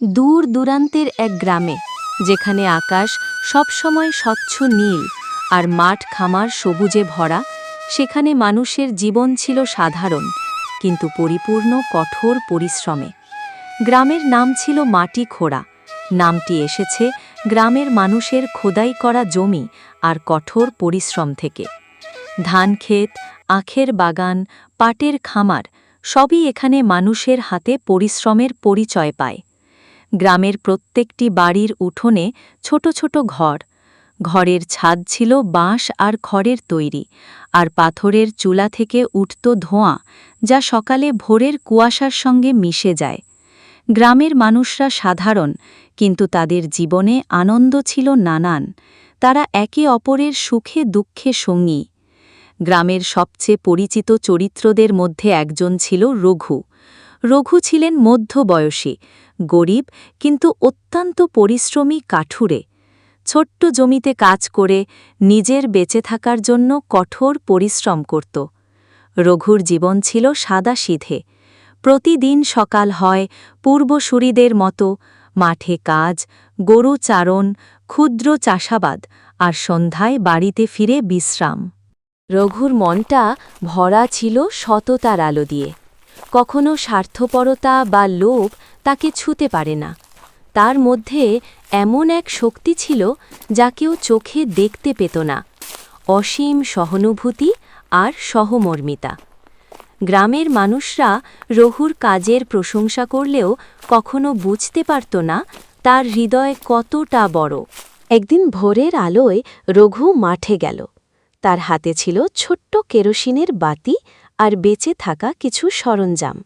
দূর দূরান্তের এক গ্রামে, যেখানে আকাশ সবসময় স্বচ্ছ নীল আর মাঠ খামার সবুজে ভরা, সেখানে মানুষের জীবন ছিল সাধারণ, কিন্তু পরিপূর্ণ কঠোর পরিশ্রমে। গ্রামের নাম ছিল মাটি খোড়া। নামটি এসেছে গ্রামের মানুষের খোদাই করা জমি আর কঠোর পরিশ্রম থেকে। ধান ক্ষেত, আখের বাগান, পাটের খামার সবই এখানে মানুষের হাতে পরিশ্রমের পরিচয় পায়। গ্রামের প্রত্যেকটি বাড়ির উঠোনে ছোট ছোট ঘর। ঘরের ছাদ ছিল বাঁশ আর খড়ের তৈরি, আর পাথরের চুলা থেকে উঠত ধোঁয়া, যা সকালে ভোরের কুয়াশার সঙ্গে মিশে যায়। গ্রামের মানুষরা সাধারণ, কিন্তু তাদের জীবনে আনন্দ ছিল নানান। তারা একে অপরের সুখে দুঃখে সঙ্গী। গ্রামের সবচেয়ে পরিচিত চরিত্রদের মধ্যে একজন ছিল রঘু। রঘু ছিলেন মধ্যবয়সী, গরিব কিন্তু অত্যন্ত পরিশ্রমী কাঠুরে। ছোট্ট জমিতে কাজ করে নিজের বেঁচে থাকার জন্য কঠোর পরিশ্রম করত। রঘুর জীবন ছিল সাদা সিধে প্রতিদিন সকাল হয় পূর্বসূরিদের মতো, মাঠে কাজ, গরু চারণ, ক্ষুদ্র চাষাবাদ আর সন্ধ্যায় বাড়িতে ফিরে বিশ্রাম। রঘুর মনটা ভরা ছিল সততার আলো দিয়ে। কখনো স্বার্থপরতা বা লোভ তাকে ছুতে পারে না। তার মধ্যে এমন এক শক্তি ছিল যা কেউ চোখে দেখতে পেত না, অসীম সহানুভূতি আর সহমর্মিতা। গ্রামের মানুষরা রঘুর কাজের প্রশংসা করলেও কখনো বুঝতে পারত না তার হৃদয় কতটা বড়। একদিন ভোরের আলোয় রঘু মাঠে গেল। তার হাতে ছিল ছোট্ট কেরোসিনের বাতি আর বেঁচে থাকা কিছু সরঞ্জাম।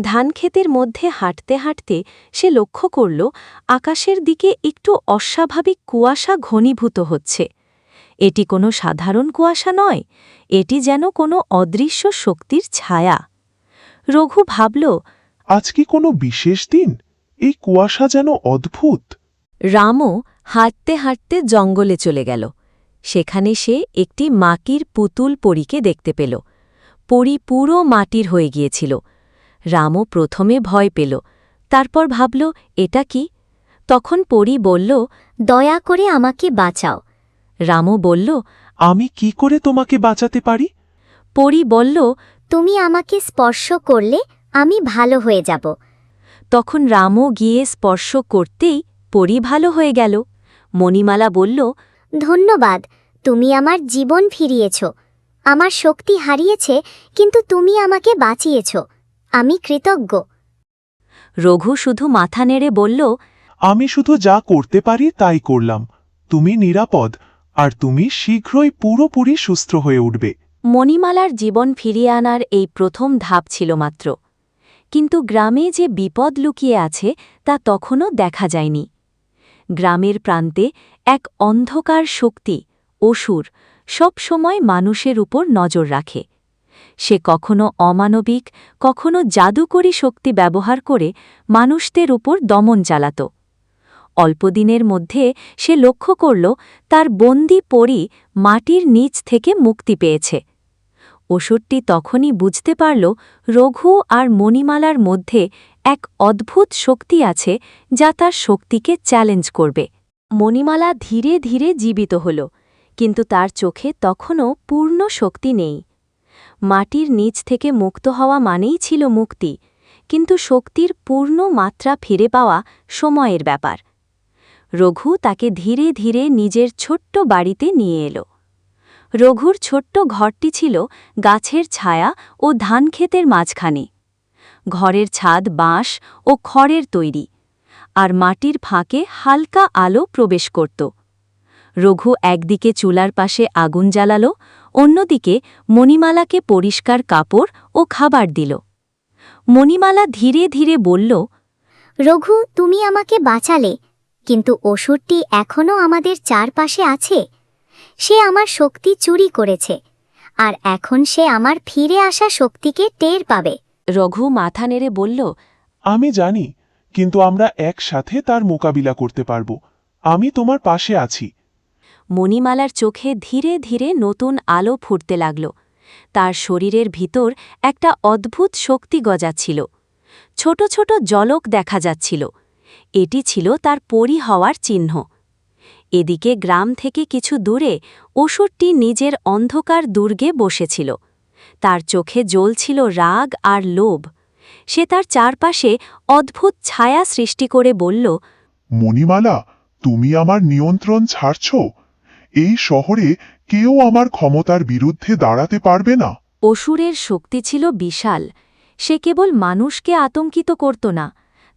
ধানক্ষেতের মধ্যে হাঁটতে হাঁটতে সে লক্ষ্য করল আকাশের দিকে একটু অস্বাভাবিক কুয়াশা ঘনীভূত হচ্ছে। এটি কোনো সাধারণ কুয়াশা নয় এটি যেন কোনো অদৃশ্য শক্তির ছায়া। রঘু ভাবল আজ কি কোনো বিশেষ দিন? এই কুয়াশা যেন অদ্ভুত। রামও হাঁটতে হাঁটতে জঙ্গলে চলে গেল। সেখানে সে একটি মাকির পুতুল পরীকে দেখতে পেল। পরী পুরো মাটির হয়ে গিয়েছিল। রামও প্রথমে ভয় পেল তারপর ভাবল এটা কি? তখন পরী বলল দয়া করে আমাকে বাঁচাও। রামও বলল আমি কি করে তোমাকে বাঁচাতে পারি? পরী বলল তুমি আমাকে স্পর্শ করলে আমি ভালো হয়ে যাব। তখন রামও গিয়ে স্পর্শ করতেই পরী ভালো হয়ে গেল। মণিমালা বলল ধন্যবাদ তুমি আমার জীবন ফিরিয়েছ। আমার শক্তি হারিয়েছে কিন্তু তুমি আমাকে বাঁচিয়েছ। আমি কৃতজ্ঞ। রঘু শুধু মাথা নেড়ে বলল আমি শুধু যা করতে পারি তাই করলাম। তুমি নিরাপদ আর তুমি শীঘ্রই পুরোপুরি সুস্থ হয়ে উঠবে। মণিমালার জীবন ফিরিয়ে আনার এই প্রথম ধাপ ছিল মাত্র। কিন্তু গ্রামে যে বিপদ লুকিয়ে আছে তা তখনও দেখা যায়নি। গ্রামের প্রান্তে এক অন্ধকার শক্তি অসুর সব সময় মানুষের উপর নজর রাখে। সে কখনো অমানবিক, কখনো জাদুকরী শক্তি ব্যবহার করে মানুষদের উপর দমন চালাত। অল্পদিনের মধ্যে সে লক্ষ্য করল, তার বন্দি পরি মাটির নিচ থেকে মুক্তি পেয়েছে। ওষুধটি তখনই বুঝতে পারল, রঘু আর মণিমালার মধ্যে এক অদ্ভুত শক্তি আছে, যা তার শক্তিকে চ্যালেঞ্জ করবে। মণিমালা ধীরে ধীরে জীবিত হল। কিন্তু তার চোখে তখনও পূর্ণ শক্তি নেই। মাটির নিচ থেকে মুক্ত হওয়া মানেই ছিল মুক্তি, কিন্তু শক্তির পূর্ণ মাত্রা ফিরে পাওয়া সময়ের ব্যাপার। রঘু তাকে ধীরে ধীরে নিজের ছোট্ট বাড়িতে নিয়ে এলো। রঘুর ছোট্ট ঘরটি ছিল গাছের ছায়া ও ধানক্ষেতের মাঝখানে। ঘরের ছাদ বাঁশ ও খড়ের তৈরি, আর মাটির ফাঁকে হালকা আলো প্রবেশ করত। রঘু একদিকে চুলার পাশে আগুন জ্বালাল অন্যদিকে মণিমালাকে পরিষ্কার কাপড় ও খাবার দিল। মণিমালা ধীরে ধীরে বলল রঘু তুমি আমাকে বাঁচালে কিন্তু ওষুধটি এখনও আমাদের চারপাশে আছে। সে আমার শক্তি চুরি করেছে আর এখন সে আমার ফিরে আসা শক্তিকে টের পাবে। রঘু মাথা নেড়ে বলল আমি জানি কিন্তু আমরা একসাথে তার মোকাবিলা করতে পারব। আমি তোমার পাশে আছি। মণিমালার চোখে ধীরে ধীরে নতুন আলো ফুটতে লাগল। তার শরীরের ভিতর একটা অদ্ভুত শক্তি গজাচ্ছিল। ছোট ছোট জলক দেখা যাচ্ছিল। এটি ছিল তার পরি হওয়ার চিহ্ন। এদিকে গ্রাম থেকে কিছু দূরে অসুরটি নিজের অন্ধকার দুর্গে বসেছিল। তার চোখে জ্বলছিল রাগ আর লোভ। সে তার চারপাশে অদ্ভুত ছায়া সৃষ্টি করে বলল, মণিমালা, তুমি আমার নিয়ন্ত্রণ ছাড়ছ? এই শহরে কেউ আমার ক্ষমতার বিরুদ্ধে দাঁড়াতে পারবে না। অসুরের শক্তি ছিল বিশাল। সে কেবল মানুষকে আতঙ্কিত করত না,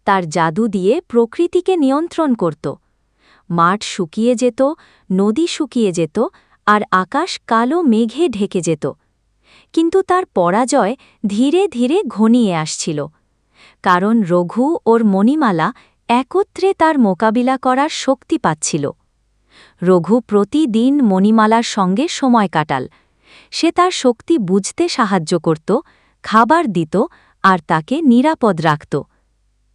তার জাদু দিয়ে প্রকৃতিকে নিয়ন্ত্রণ করত। মাঠ শুকিয়ে যেত, নদী শুকিয়ে যেত, আর আকাশ কালো মেঘে ঢেকে যেত। কিন্তু তার পরাজয় ধীরে ধীরে ঘনিয়ে আসছিল। কারণ রঘু ওর মণিমালা একত্রে তার মোকাবিলা করার শক্তি পাচ্ছিল। রঘু প্রতিদিন মণিমালার সঙ্গে সময় কাটাল। সে তার শক্তি বুঝতে সাহায্য করত খাবার দিত আর তাকে নিরাপদ রাখত।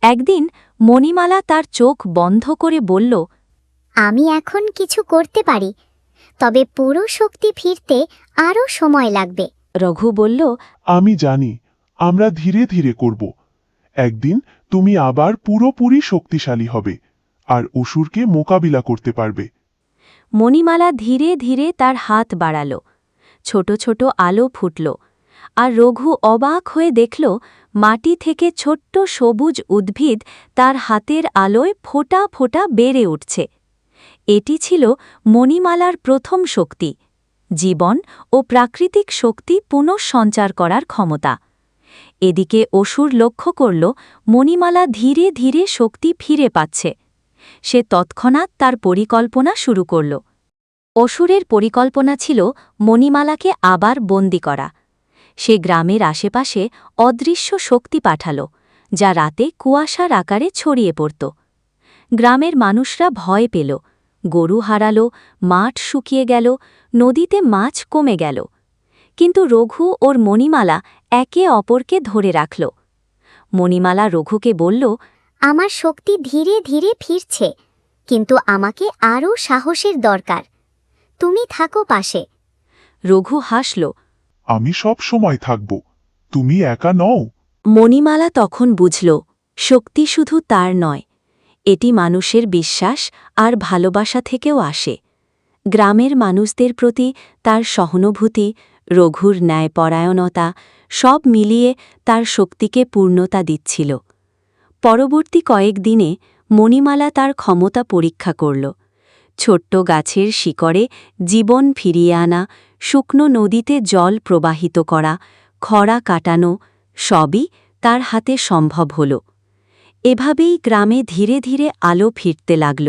একদিন মণিমালা তার চোখ বন্ধ করে বলল আমি এখন কিছু করতে পারি তবে পুরো শক্তি ফিরতে আরও সময় লাগবে। রঘু বলল আমি জানি আমরা ধীরে ধীরে করব। একদিন তুমি আবার পুরোপুরি শক্তিশালী হবে আর অসুরকে মোকাবিলা করতে পারবে। মণিমালা ধীরে ধীরে তার হাত বাড়াল। ছোট ছোট আলো ফুটল আর রঘু অবাক হয়ে দেখল মাটি থেকে ছোট্ট সবুজ উদ্ভিদ তার হাতের আলোয় ফোঁটা ফোঁটা বেড়ে উঠছে। এটি ছিল মণিমালার প্রথম শক্তি, জীবন ও প্রাকৃতিক শক্তি পুনঃসঞ্চার করার ক্ষমতা। এদিকে অসুর লক্ষ্য করল মণিমালা ধীরে ধীরে শক্তি ফিরে পাচ্ছে। সে তৎক্ষণাৎ তার পরিকল্পনা শুরু করল। অসুরের পরিকল্পনা ছিল মণিমালাকে আবার বন্দি করা। সে গ্রামের আশেপাশে অদৃশ্য শক্তি পাঠাল, যা রাতে কুয়াশার আকারে ছড়িয়ে পড়ত। গ্রামের মানুষরা ভয় পেল, গরু হারালো, মাঠ শুকিয়ে গেল, নদীতে মাছ কমে গেল। কিন্তু রঘু ওর মণিমালা একে অপরকে ধরে রাখল। মণিমালা রঘুকে বলল আমার শক্তি ধীরে ধীরে ফিরছে কিন্তু আমাকে আরও সাহসের দরকার। তুমি থাকো পাশে। রঘু হাসল। আমি সব সময় থাকব তুমি একা নও। মণিমালা তখন বুঝল শক্তি শুধু তার নয় এটি মানুষের বিশ্বাস আর ভালোবাসা থেকেও আসে। গ্রামের মানুষদের প্রতি তার সহানুভূতি রঘুর ন্যায়পরায়ণতা সব মিলিয়ে তার শক্তিকে পূর্ণতা দিচ্ছিল। পরবর্তী কয়েক দিনে মণিমালা তার ক্ষমতা পরীক্ষা করল। ছোট্ট গাছের শিকড়ে জীবন ফিরিয়ে আনা, শুকনো নদীতে জল প্রবাহিত করা, খরা কাটানো সবই তার হাতে সম্ভব হল। এভাবেই গ্রামে ধীরে ধীরে আলো ফিরতে লাগল।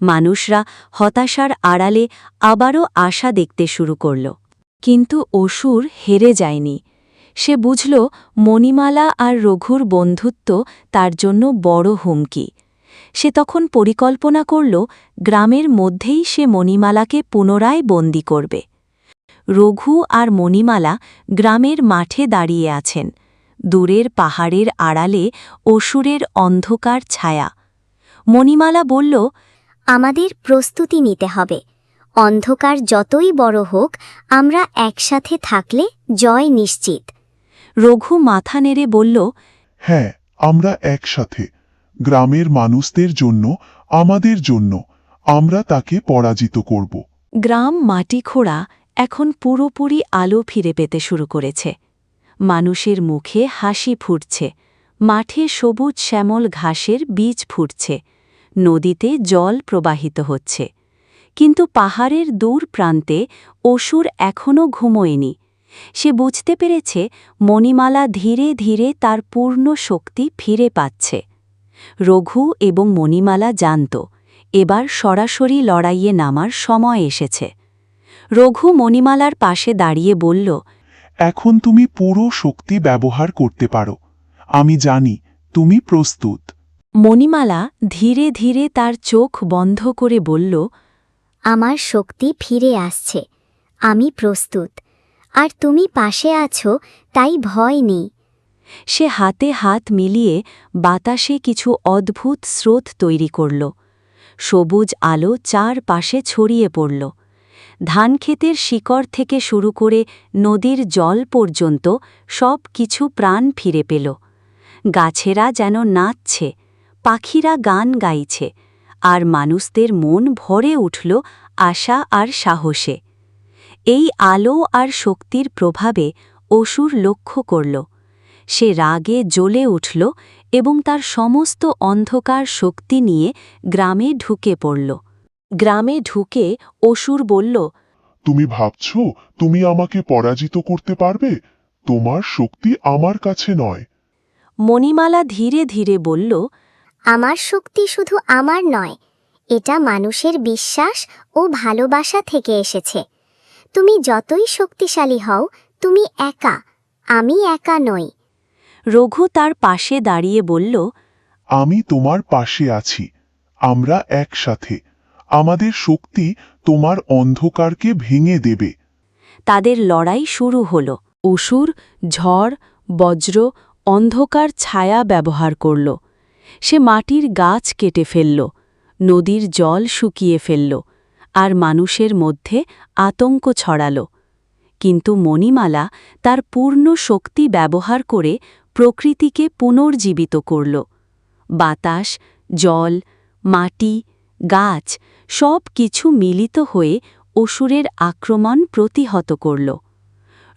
মানুষরা হতাশার আড়ালে আবারও আশা দেখতে শুরু করল। কিন্তু অসুর হেরে যায়নি। সে বুঝল মণিমালা আর রঘুর বন্ধুত্ব তার জন্য বড় হুমকি। সে তখন পরিকল্পনা করল গ্রামের মধ্যেই সে মণিমালাকে পুনরায় বন্দি করবে। রঘু আর মণিমালা গ্রামের মাঠে দাঁড়িয়ে আছেন। দূরের পাহাড়ের আড়ালে অসুরের অন্ধকার ছায়া। মণিমালা বলল, আমাদের প্রস্তুতি নিতে হবে। অন্ধকার যতই বড় হোক, আমরা একসাথে থাকলে জয় নিশ্চিত। রঘু মাথা নেড়ে বলল হ্যাঁ আমরা একসাথে গ্রামের মানুষদের জন্য আমাদের জন্য আমরা তাকে পরাজিত করব। গ্রাম মাটি খোঁড়া এখন পুরোপুরি আলো ফিরে পেতে শুরু করেছে। মানুষের মুখে হাসি ফুটছে মাঠে সবুজ শ্যামল ঘাসের বীজ ফুটছে নদীতে জল প্রবাহিত হচ্ছে। কিন্তু পাহাড়ের দূর প্রান্তে অসুর এখনও ঘুমোয়নি। সে বুঝতে পেরেছে মণিমালা ধীরে ধীরে তার পূর্ণ শক্তি ফিরে পাচ্ছে। রঘু এবং মণিমালা জানত এবার সরাসরি লড়াইয়ে নামার সময় এসেছে। রঘু মণিমালার পাশে দাঁড়িয়ে বলল এখন তুমি পুরো শক্তি ব্যবহার করতে পারো। আমি জানি তুমি প্রস্তুত। মণিমালা ধীরে ধীরে তার চোখ বন্ধ করে বলল আমার শক্তি ফিরে আসছে। আমি প্রস্তুত। আর তুমি পাশে আছো, তাই ভয় নেই। সে হাতে হাত মিলিয়ে বাতাসে কিছু অদ্ভুত স্রোত তৈরি করল। সবুজ আলো চার পাশে ছড়িয়ে পড়ল। ধানক্ষেতের শিকড় থেকে শুরু করে নদীর জল পর্যন্ত সব কিছু প্রাণ ফিরে পেল। গাছেরা যেন নাচছে, পাখিরা গান গাইছে, আর মানুষদের মন ভরে উঠল আশা আর সাহসে। এই আলো আর শক্তির প্রভাবে অসুর লক্ষ্য করল। সে রাগে জ্বলে উঠল এবং তার সমস্ত অন্ধকার শক্তি নিয়ে গ্রামে ঢুকে পড়ল। গ্রামে ঢুকে অসুর বলল তুমি ভাবছ তুমি আমাকে পরাজিত করতে পারবে? তোমার শক্তি আমার কাছে নয়। মণিমালা ধীরে ধীরে বলল আমার শক্তি শুধু আমার নয় এটা মানুষের বিশ্বাস ও ভালোবাসা থেকে এসেছে। তুমি যতই শক্তিশালী হও তুমি একা আমি একা নই। রঘু তার পাশে দাঁড়িয়ে বলল আমি তোমার পাশে আছি আমরা একসাথে আমাদের শক্তি তোমার অন্ধকারকে ভেঙে দেবে। তাদের লড়াই শুরু হল। অসুর ঝড় বজ্র অন্ধকার ছায়া ব্যবহার করল। সে মাটির গাছ কেটে ফেলল নদীর জল শুকিয়ে ফেলল। আর মানুষের মধ্যে আতঙ্ক ছড়াল। কিন্তু মণিমালা তার পূর্ণ শক্তি ব্যবহার করে প্রকৃতিকে পুনর্জীবিত করল। বাতাস জল মাটি গাছ সব কিছু মিলিত হয়ে অসুরের আক্রমণ প্রতিহত করল।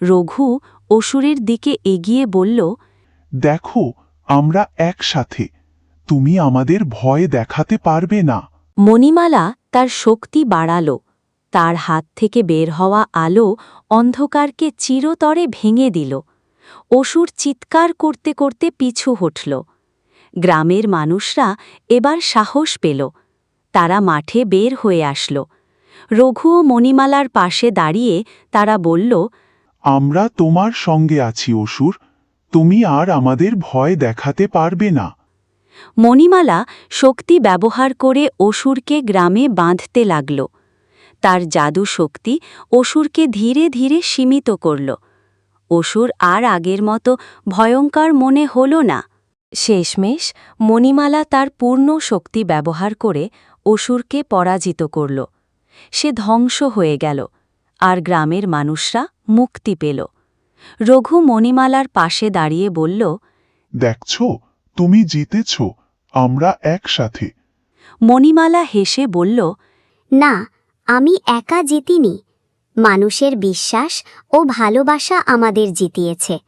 রঘু অসুরের দিকে এগিয়ে বলল দেখো আমরা একসাথে। তুমি আমাদের ভয় দেখাতে পারবে না। মণিমালা তার শক্তি বাড়াল। তার হাত থেকে বের হওয়া আলো অন্ধকারকে চিরতরে ভেঙে দিল। অসুর চিৎকার করতে করতে পিছু হটল। গ্রামের মানুষরা এবার সাহস পেল। তারা মাঠে বের হয়ে আসল। রঘু ও মণিমালার পাশে দাঁড়িয়ে তারা বলল, আমরা তোমার সঙ্গে আছি, অসুর। তুমি আর আমাদের ভয় দেখাতে পারবে না। মণিমালা শক্তি ব্যবহার করে অসুরকে গ্রামে বাঁধতে লাগল। তার জাদু শক্তি অসুরকে ধীরে ধীরে সীমিত করল। অসুর আর আগের মতো ভয়ঙ্কর মনে হল না। শেষমেশ মণিমালা তার পূর্ণ শক্তি ব্যবহার করে অসুরকে পরাজিত করল। সে ধ্বংস হয়ে গেল, আর গ্রামের মানুষরা মুক্তি পেল। রঘু মণিমালার পাশে দাঁড়িয়ে বলল, দেখছ তুমি জিতেছ, আমরা একসাথে। মণিমালা হেসে বলল, না, আমি একা জিতিনি। মানুষের বিশ্বাস ও ভালোবাসা আমাদের জিতিয়েছে।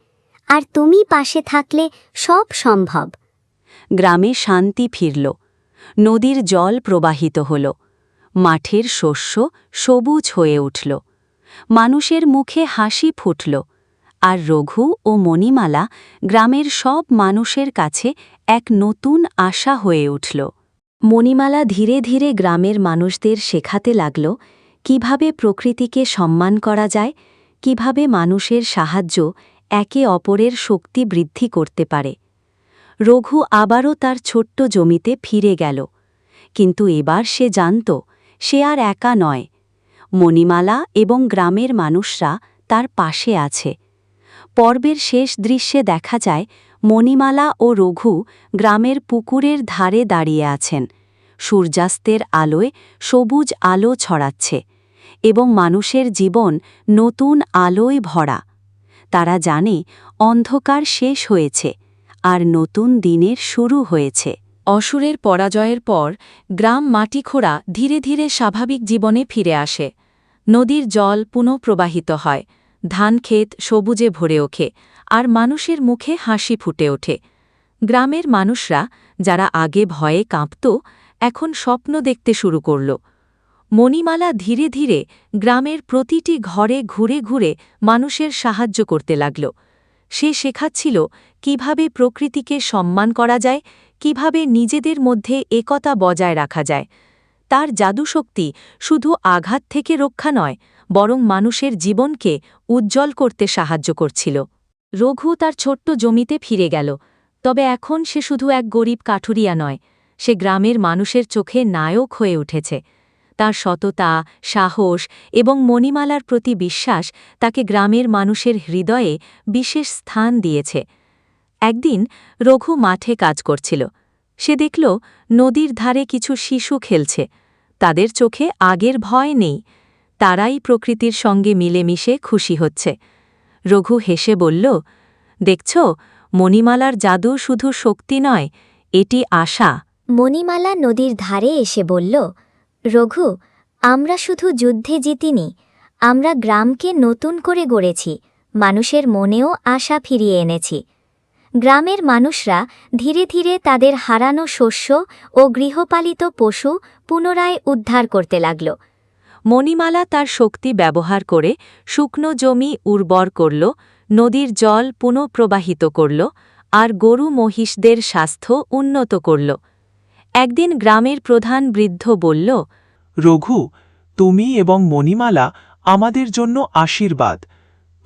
আর তুমি পাশে থাকলে সব সম্ভব। গ্রামে শান্তি ফিরল। নদীর জল প্রবাহিত হল। মাঠের শস্য সবুজ হয়ে উঠল। মানুষের মুখে হাসি ফুটল। আর রঘু ও মণিমালা গ্রামের সব মানুষের কাছে এক নতুন আশা হয়ে উঠল। মণিমালা ধীরে ধীরে গ্রামের মানুষদের শেখাতে লাগল, কীভাবে প্রকৃতিকে সম্মান করা যায়, কীভাবে মানুষের সাহায্য একে অপরের শক্তি বৃদ্ধি করতে পারে। রঘু আবারও তার ছোট্ট জমিতে ফিরে গেল। কিন্তু এবার সে জানত, সে আর একা নয়। মণিমালা এবং গ্রামের মানুষরা তার পাশে আছে। পর্বের শেষ দৃশ্যে দেখা যায়, মণিমালা ও রঘু গ্রামের পুকুরের ধারে দাঁড়িয়ে আছেন। সূর্যাস্তের আলোয় সবুজ আলো ছড়াচ্ছে এবং মানুষের জীবন নতুন আলোয় ভরা। তারা জানে, অন্ধকার শেষ হয়েছে আর নতুন দিনের শুরু হয়েছে। অসুরের পরাজয়ের পর গ্রাম মাটিখোড়া ধীরে ধীরে স্বাভাবিক জীবনে ফিরে আসে। নদীর জল পুনঃপ্রবাহিত হয়। ধানক্ষেত সবুজে ভরে ওঠে, আর মানুষের মুখে হাসি ফুটে ওঠে। গ্রামের মানুষরা, যারা আগে ভয়ে কাঁপত, এখন স্বপ্ন দেখতে শুরু করল। মণিমালা ধীরে ধীরে গ্রামের প্রতিটি ঘরে ঘুরে ঘুরে মানুষের সাহায্য করতে লাগল। সে শেখাচ্ছিল কীভাবে প্রকৃতিকে সম্মান করা যায়, কীভাবে নিজেদের মধ্যে একতা বজায় রাখা যায়। তার জাদুশক্তি শুধু আঘাত থেকে রক্ষা নয়, বরং মানুষের জীবনকে উজ্জ্বল করতে সাহায্য করছিল। রঘু তার ছোট্ট জমিতে ফিরে গেল, তবে এখন সে শুধু এক গরিব কাঠুরিয়া নয়, সে গ্রামের মানুষের চোখে নায়ক হয়ে উঠেছে। তার সততা, সাহস এবং মণিমালার প্রতি বিশ্বাস তাকে গ্রামের মানুষের হৃদয়ে বিশেষ স্থান দিয়েছে। একদিন রঘু মাঠে কাজ করছিল সে দেখল নদীর ধারে কিছু শিশু খেলছে। তাদের চোখে আগের ভয় নেই। তারাই প্রকৃতির সঙ্গে মিলেমিশে খুশি হচ্ছে। রঘু হেসে বলল, দেখছ, মণিমালার জাদু শুধু শক্তি নয়, এটি আশা। মণিমালা নদীর ধারে এসে বলল, রঘু, আমরা শুধু যুদ্ধে জিতিনি। আমরা গ্রামকে নতুন করে গড়েছি। মানুষের মনেও আশা ফিরিয়ে এনেছি। গ্রামের মানুষরা ধীরে ধীরে তাদের হারানো শস্য ও গৃহপালিত পশু পুনরায় উদ্ধার করতে লাগল। মণিমালা তার শক্তি ব্যবহার করে শুকনো জমি উর্বর করল নদীর জল পুনঃপ্রবাহিত করল আর গরু মহিষদের স্বাস্থ্য উন্নত করল। একদিন গ্রামের প্রধান বৃদ্ধ বলল রঘু তুমি এবং মণিমালা আমাদের জন্য আশীর্বাদ।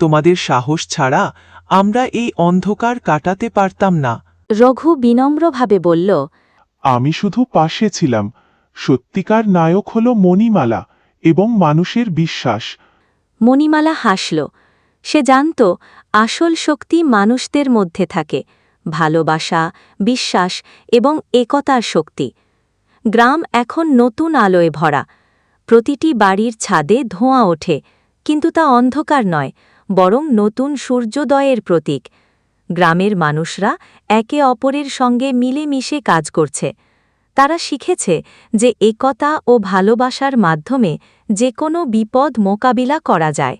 তোমাদের সাহস ছাড়া আমরা এই অন্ধকার কাটাতে পারতাম না। রঘু বিনম্রভাবে বলল আমি শুধু পাশে ছিলাম। সত্যিকার নায়ক হল মণিমালা এবং মানুষের বিশ্বাস। মণিমালা হাসল। সে জানত আসল শক্তি মানুষদের মধ্যে থাকে ভালোবাসা বিশ্বাস এবং একতার শক্তি। গ্রাম এখন নতুন আলোয় ভরা। প্রতিটি বাড়ির ছাদে ধোঁয়া ওঠে কিন্তু তা অন্ধকার নয় বরং নতুন সূর্যোদয়ের প্রতীক। গ্রামের মানুষরা একে অপরের সঙ্গে মিলেমিশে কাজ করছে। তারা শিখেছে যে একতা ও ভালোবাসার মাধ্যমে যে কোনো বিপদ মোকাবিলা করা যায়।